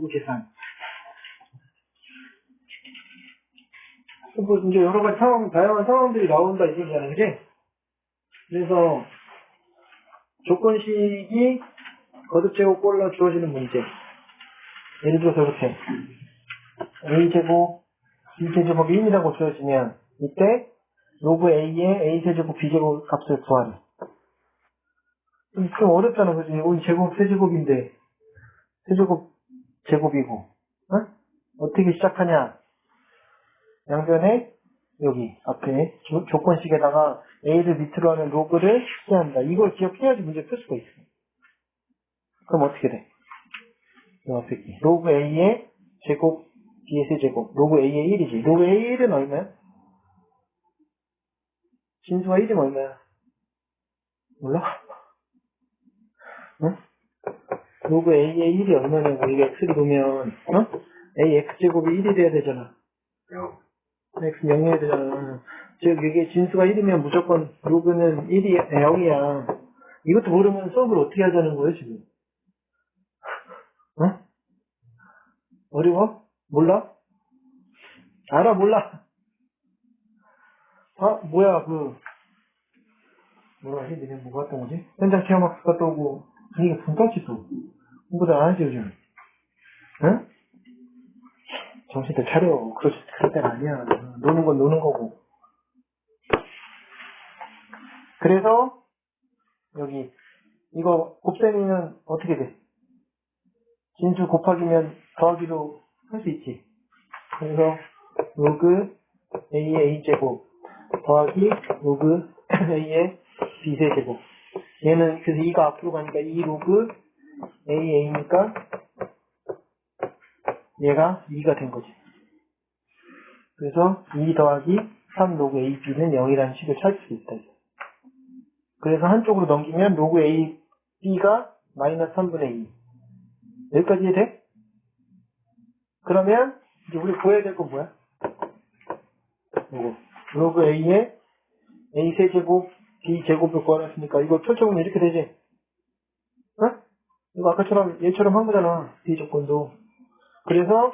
로그 계산. 뭐 이제 여러 가지 상황, 다양한 상황들이 나온다 이 얘기잖아요, 그지? 그래서 조건식이 거듭 제곱 꼴로 주어지는 문제. 예를 들어서 이렇게 a제곱 b제곱이 1이라고 주어지면 이때 로그 a의 a세제곱 b제곱 값을 구하래. 좀, 좀 어렵잖아, 그지? 우리 제곱 세제곱인데 세제곱 제곱이고 어? 어떻게 시작하냐? 양변에 여기 앞에 조, 조건식에다가 a를 밑으로 하는 로그를 취한다. 이걸 기억해야지 문제 풀 수가 있어. 그럼 어떻게 돼? 이 앞에. 로그 a의 제곱 b의 세제곱 로그 a의 1이지. 로그 a의 1은 얼마야? 진수가 1이면 얼마야? 몰라? 응? 로그 a의 1이 얼마냐고 이게 x를 보면 어? a x제곱이 1이 돼야 되잖아. x 0이어야 되잖아. 즉 이게 진수가 1이면 무조건 로그는 1이 0이야. 이것도 모르면 수업을 어떻게 하자는 거예요 지금? 어? 어려워? 몰라? 알아 몰라? 아 뭐야 그 뭐라 해 니네 뭐 갔다 오지? 현장 체험학습 갔다 오고 분위기가 분까지 또 공부도 안 하지 요즘. 응? 정신들 차려. 그럴, 그럴 때가 아니야. 노는 건 노는 거고. 그래서 여기 이거 곱셈이는 어떻게 돼? 진수 곱하기면 더하기로 할 수 있지. 그래서 로그 a의 a제곱 더하기 로그 a의 b세제곱. 얘는 그래서 2가 앞으로 가니까 2 로그 a a니까 얘가 2가 된 거지 그래서 2 더하기 3 로그 a b는 0이라는 식을 찾을 수 있다 그래서 한쪽으로 넘기면 로그 a b가 마이너스 3분의 2 여기까지 이해돼? 그러면 이제 우리 구해야 될 건 뭐야? 요거 로그 a의 a 세제곱 b 제곱을 구하랬으니까 이거 철저하면 이렇게 되지? 어? 이거 아까처럼 얘처럼 한 거잖아 b 조건도 그래서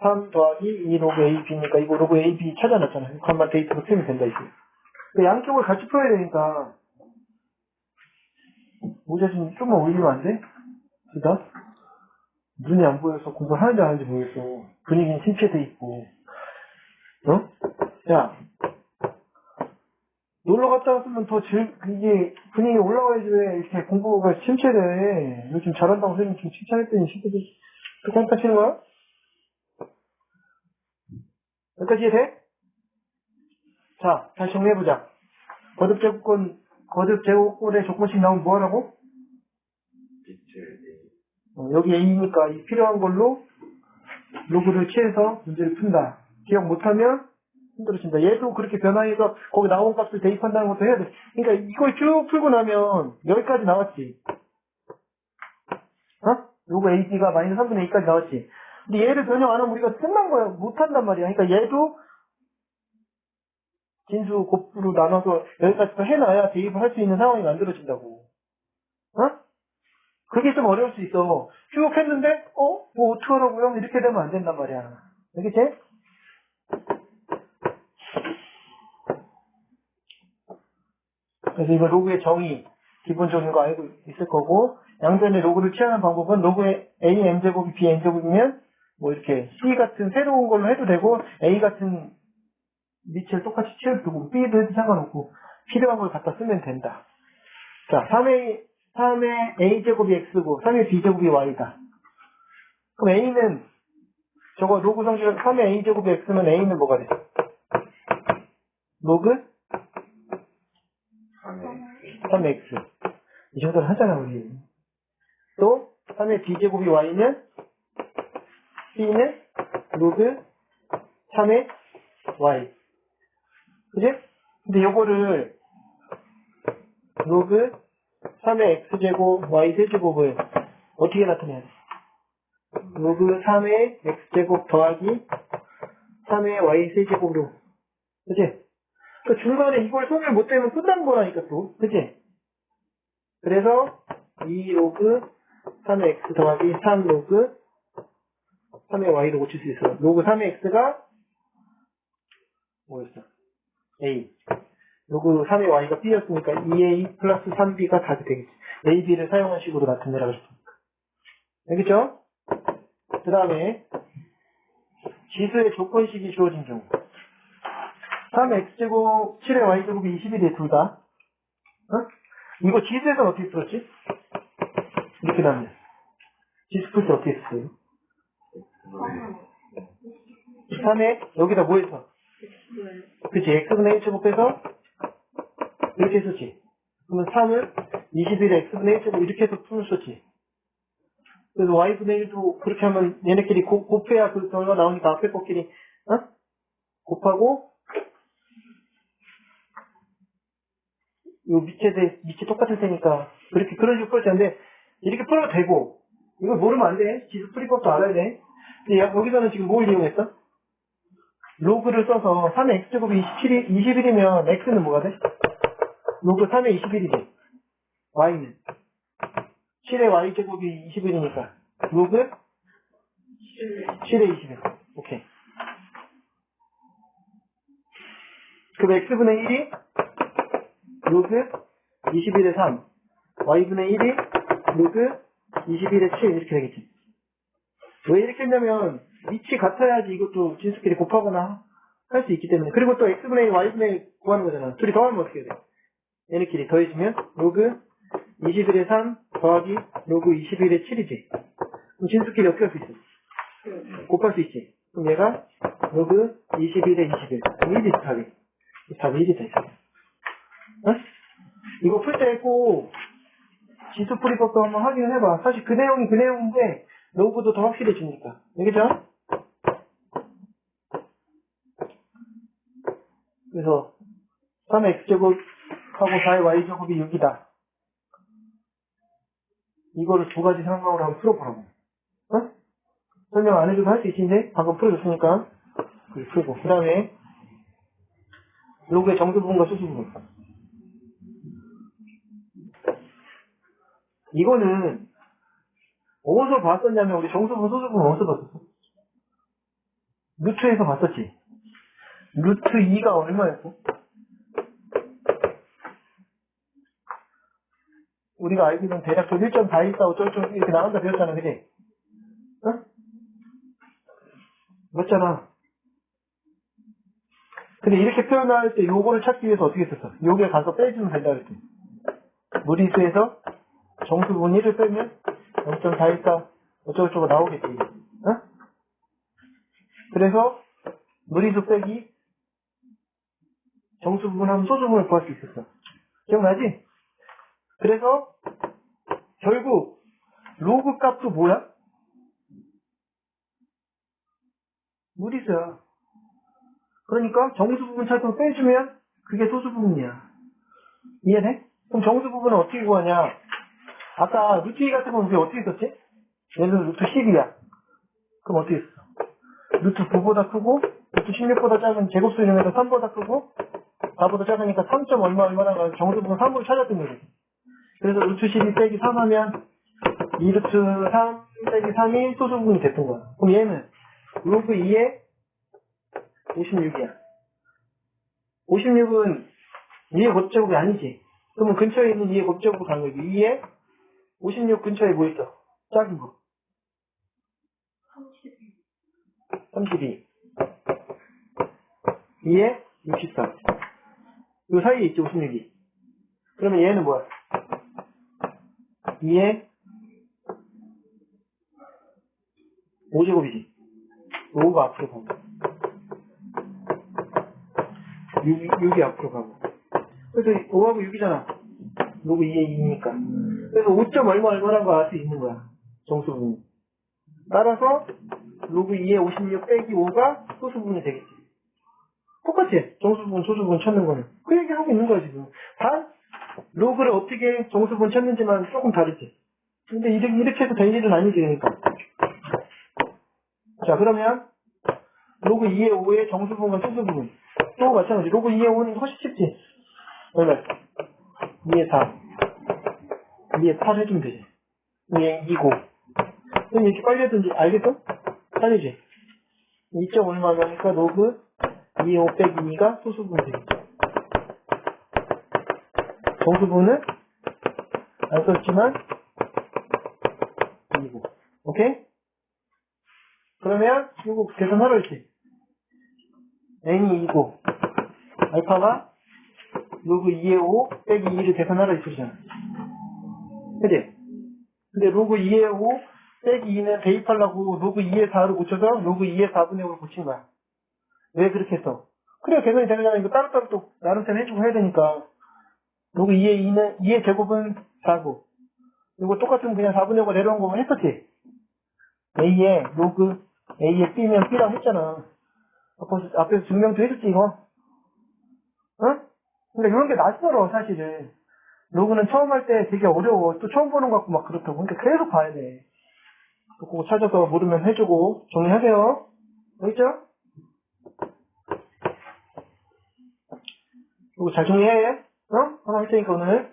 3 더하기 2 로그 a b니까 이거 로그 a b 찾아놨잖아 이것만 데이터로 풀면 된다 이게 그 양쪽을 같이 풀어야 되니까 모자 좀 좀만 올리면 안 돼? 그다 눈이 안 보여서 공부를 하는지 안 하는지 모르겠어. 분위기는 침체돼 있고. 어? 야, 놀러 갔다 왔으면 더 즐, 이게 분위기 올라와야지 왜 이렇게 공부가 침체돼. 요즘 잘한다고 선생님 지금 칭찬했더니 친구들 또 깜짝 치는 거야? 여기까지 이해돼? 자, 다시 정리해보자. 거듭 제곱권, 거듭 제곱권의 조건식 나오면 뭐 하라고? 어, 여기 A니까 이 필요한 걸로 로그를 취해서 문제를 푼다. 기억 못하면 힘들어진다. 얘도 그렇게 변화해서 거기 나온 값을 대입한다는 것도 해야 돼. 그러니까 이걸 쭉 풀고 나면 여기까지 나왔지. 어? 로그 AB가 마이너스 3분의 2까지 나왔지. 근데 얘를 변형 안 하면 우리가 끝난 거야. 못한단 말이야. 그러니까 얘도 진수 곱으로 나눠서 여기까지 또 해놔야 대입을 할 수 있는 상황이 만들어진다고. 어? 그게 좀 어려울 수 있어. 쭉 했는데, 어? 뭐 어떡하라고요? 이렇게 되면 안 된단 말이야. 알겠지? 그래서 이거 로그의 정의, 기본적인 거 알고 있을 거고, 양변의 로그를 취하는 방법은 로그의 A m제곱이 B n제곱이면, 뭐 이렇게 C 같은 새로운 걸로 해도 되고, A 같은 밑을 똑같이 채워두고, B도 해도 상관없고, 필요한 걸 갖다 쓰면 된다. 자, 3A, 3의 a제곱이 x고 3의 b제곱이 y다. 그럼 a는 저거 로그 성질은 3의 a제곱이 x면 a는 뭐가 돼? 로그 3x 이 정도는 하잖아 우리 또 3의 b제곱이 y면 b는 로그 3의 y 그지? 근데 요거를 로그 3의 x제곱 y세제곱을 어떻게 나타내야 돼? 로그 3의 x제곱 더하기 3의 y세제곱으로 그치? 그 중간에 이걸 소멸 못 되면 끝난 거라니까 또 그치? 그래서 2 로그 3의 x 더하기 3 로그 3의 y로 고칠 수 있어. 로그 3의 x가 뭐였어? a. 로그 3의 y가 b였으니까 2a 플러스 3b가 답이 되겠지. a, b를 사용한 식으로 나타내라고 했으니까. 알겠죠? 그 다음에 지수의 조건식이 주어진 경우 3x제곱 7의 y제곱이 21에 둘 다. 어? 이거 지수에서는 어떻게 풀었지? 이렇게 나면 지수 풀 때 어떻게 썼어요? 3에 여기다 뭐 해서? 그치 x분의 1 제곱해서 이렇게 했었지 그러면 3을 21에 x분의 1 제곱 이렇게 해서 풀었었지 그래서 y분의 1도 그렇게 하면 얘네끼리 곱, 곱해야 그 결과 나오니까 앞에 것끼리 어? 곱하고 요 밑에 대, 밑에 똑같을 테니까 그렇게 그런 식으로 풀 텐데 이렇게 풀어도 되고 이걸 모르면 안 돼. 지수 풀이법도 알아야 돼. 근데 야- 여기서는 지금 뭘 이용했어? 로그를 써서 3의 x제곱이 27이, 21이면 x는 뭐가 돼? 로그 3의 21이지. y는 7의 y제곱이 21이니까 로그 7의 21. 오케이. 그럼 x분의 1이 로그 21의 3, y분의 1이 로그 21의 7 이렇게 되겠지. 왜 이렇게 했냐면 위치 같아야지 이것도 진수끼리 곱하거나 할 수 있기 때문에 그리고 또 x분의 1, y분의 1 구하는 거잖아. 둘이 더하면 어떻게 돼? 얘네끼리 더해지면 로그 21의 3 더하기 로그 21의 7이지. 그럼 진수끼리 어떻게 할 수 있어? 곱할 수 있지. 그럼 얘가 로그 21의 21. 그럼 1이 답이. 답이 1이 돼 어? 이거 풀 때 꼭 지수 풀이법도 한번 확인을 해봐. 사실 그 내용이 그 내용인데 로그도 더 확실해지니까. 알겠죠? 그래서 3의 x제곱하고 4의 y제곱이 6이다. 이거를 두 가지 상황으로 한번 풀어보라고. 어? 설명 안 해줘도 할 수 있는데 방금 풀어줬으니까 풀고 그 다음에 로그의 정수 부분과 수수 부분. 이거는 어디서 봤었냐면 우리 정수분 소수분 어디서 봤었어? 루트에서 봤었지. 루트 2가 얼마였어? 우리가 알기로는 대략 1.4 있다고 쫄쫄 이렇게 나간다 배웠잖아, 그지? 어? 맞잖아. 근데 이렇게 표현할 때 요거를 찾기 위해서 어떻게 했었어? 요게 가서 빼주면 된다 그랬지. 무리수에서 정수분 1을 빼면 0.414 어쩌고저쩌고 나오겠지. 어? 그래서 무리수 빼기 정수분 하면 소수분을 구할 수 있었어. 기억나지? 그래서 결국 로그 값도 뭐야? 무리수야. 그러니까 정수 부분 찾고 빼주면 그게 소수 부분이야. 이해돼? 그럼 정수 부분은 어떻게 구하냐? 아까 루트 2 같은 건 우리 어떻게 썼지? 들어 루트 10이야. 그럼 어떻게 했어? 루트 9보다 크고 루트 16보다 작은 제곱수 이용해서 3보다 크고 4보다 작으니까 3점 얼마 얼마나 정수 부분 3으로 찾았던 거지. 그래서 루트 12 빼기 3 하면 2루트 3 빼기 3이 소수 부분이 됐던 거야. 그럼 얘는 로그 2에 56이야. 56은 2의 곱제곱이 아니지. 그러면 근처에 있는 2의 곱제곱을 간 거지. 2에 56 근처에 뭐 있어? 작은 거. 32. 2에 64. 요 사이에 있지, 56이. 그러면 얘는 뭐야? 2에 5제곱이지. 5가 앞으로 가고. 6, 6이 앞으로 가고. 그래서 5하고 6이잖아. 로그 2에 2니까. 그래서 5점 얼마 얼마라는 거알수 있는 거야. 정수 부분. 따라서 로그 2에 56 빼기 5가 소수 부분이 되겠지. 똑같지? 정수 부분, 소수 부분 찾는 거는. 그 얘기 하고 있는 거야, 지금. 단, 로그를 어떻게 정수 부분 찾는지만 조금 다르지. 근데 이렇게, 이렇게 해도 될 일은 아니지, 그러니까. 자, 그러면, 로그 2의 5의 정수 부분과 소수 부분. 또 마찬가지. 로그 2의 5는 훨씬 쉽지. 얼마? 2의 4. 2의 8 해주면 되지. 얘 2고. 그럼 이렇게 빨리 해든지 알겠어? 아니지? 2점 얼마냐니까 로그 2, 5 빼기 2가 소수분 되겠죠. 정수분은 안 썼지만 2고. 오케이? 그러면 이거 계산하라 했지. n이 2고 알파가 로그 2의 5 빼기 2를 계산하라 이 소리잖아. 그지? 근데 로그 2의 5 빼기 2는 대입하려고 로그 2의 4를 고쳐서 로그 2의 4분의 5를 고친 거야. 왜 그렇게 했어? 그래야 계산이 되잖아. 이거 따로따로 또 나름대로 해주고 해야 되니까. 로그 2의 2는 2의 제곱은 4고 이거 똑같으면 그냥 4분의 5가 내려온 거만 했었지? A에 로그 A에 B면 B라고 했잖아. 앞에서, 앞에서 증명도 해줬지 이거? 응? 근데 이런 게 낯설어 사실은. 로그는 처음 할 때 되게 어려워. 또 처음 보는 것 같고 막 그렇다고. 그러니까 계속 봐야 돼. 그거 찾아서 모르면 해주고 정리하세요. 알겠죠? 이거 잘 정리해. 어? 하나 할 테니까 오늘.